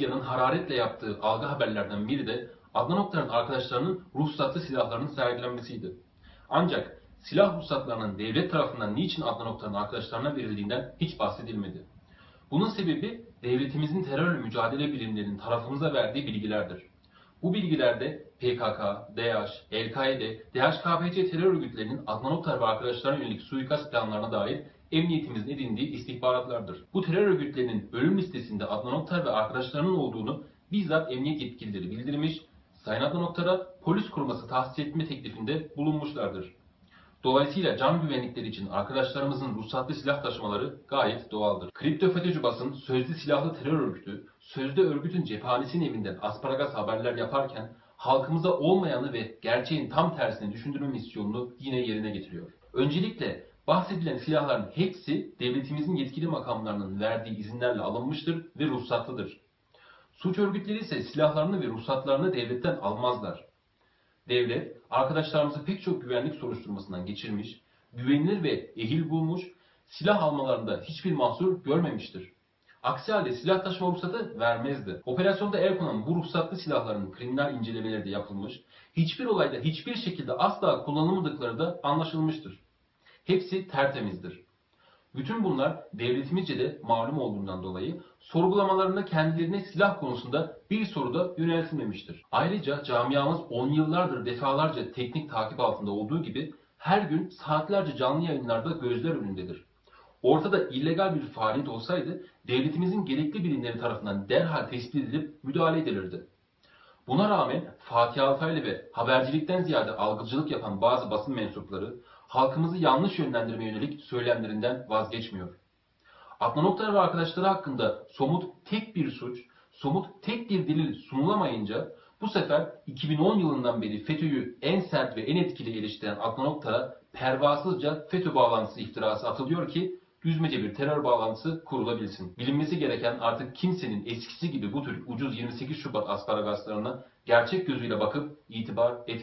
medyanın hararetle yaptığı algı haberlerden biri de Adnan Oktar'ın arkadaşlarının ruhsatlı silahlarının sergilenmesiydi. Ancak silah ruhsatlarının devlet tarafından niçin Adnan Oktar'ın arkadaşlarına verildiğinden hiç bahsedilmedi. Bunun sebebi devletimizin terörle mücadele birimlerinin tarafımıza verdiği bilgilerdir. Bu bilgilerde PKK, DAEŞ, El-Kaide, DHKPC terör örgütlerinin Adnan Oktar ve arkadaşlarına yönelik suikast planlarına dair emniyetimizin edindiği istihbaratlardır. Bu terör örgütlerinin ölüm listesinde Adnan Oktar ve arkadaşlarının olduğunu bizzat emniyet yetkilileri bildirmiş, Sayın Adnan Oktar'a polis koruması tahsis etme teklifinde bulunmuşlardır. Dolayısıyla can güvenlikleri için arkadaşlarımızın ruhsatlı silah taşımaları gayet doğaldır. Kripto FETÖ'cü basın sözlü silahlı terör örgütü, sözde örgütün cephanesinin evinden asparagas haberler yaparken halkımıza olmayanı ve gerçeğin tam tersini düşündürme misyonunu yine yerine getiriyor. Öncelikle bahsedilen silahların hepsi devletimizin yetkili makamlarının verdiği izinlerle alınmıştır ve ruhsatlıdır. Suç örgütleri ise silahlarını ve ruhsatlarını devletten almazlar. Devlet, arkadaşlarımızı pek çok güvenlik soruşturmasından geçirmiş, güvenilir ve ehil bulmuş, silah almalarında hiçbir mahsur görmemiştir. Aksi halde silah taşıma ruhsatı vermezdi. Operasyonda el konan bu ruhsatlı silahların kriminal incelemeleri de yapılmış, hiçbir olayda hiçbir şekilde asla kullanılmadıkları da anlaşılmıştır. Hepsi tertemizdir. Bütün bunlar devletimizce de malum olduğundan dolayı sorgulamalarında kendilerine silah konusunda bir soru da yöneltilmemiştir. Ayrıca camiamız on yıllardır defalarca teknik takip altında olduğu gibi her gün saatlerce canlı yayınlarda gözler önündedir. Ortada illegal bir faaliyet olsaydı devletimizin gerekli birimleri tarafından derhal tespit edilip müdahale edilirdi. Buna rağmen Fatih Altaylı ve habercilikten ziyade algıcılık yapan bazı basın mensupları halkımızı yanlış yönlendirmeye yönelik söylemlerinden vazgeçmiyor. Adnan Oktar ve arkadaşları hakkında somut tek bir suç, somut tek bir delil sunulamayınca bu sefer 2010 yılından beri FETÖ'yü en sert ve en etkili eleştiren Adnan Oktar'a pervasızca FETÖ bağlantısı iftirası atılıyor ki düzmece bir terör bağlantısı kurulabilsin. Bilinmesi gereken artık kimsenin eskisi gibi bu tür ucuz 28 Şubat asparagaslarına gerçek gözüyle bakıp itibar etmeyecek.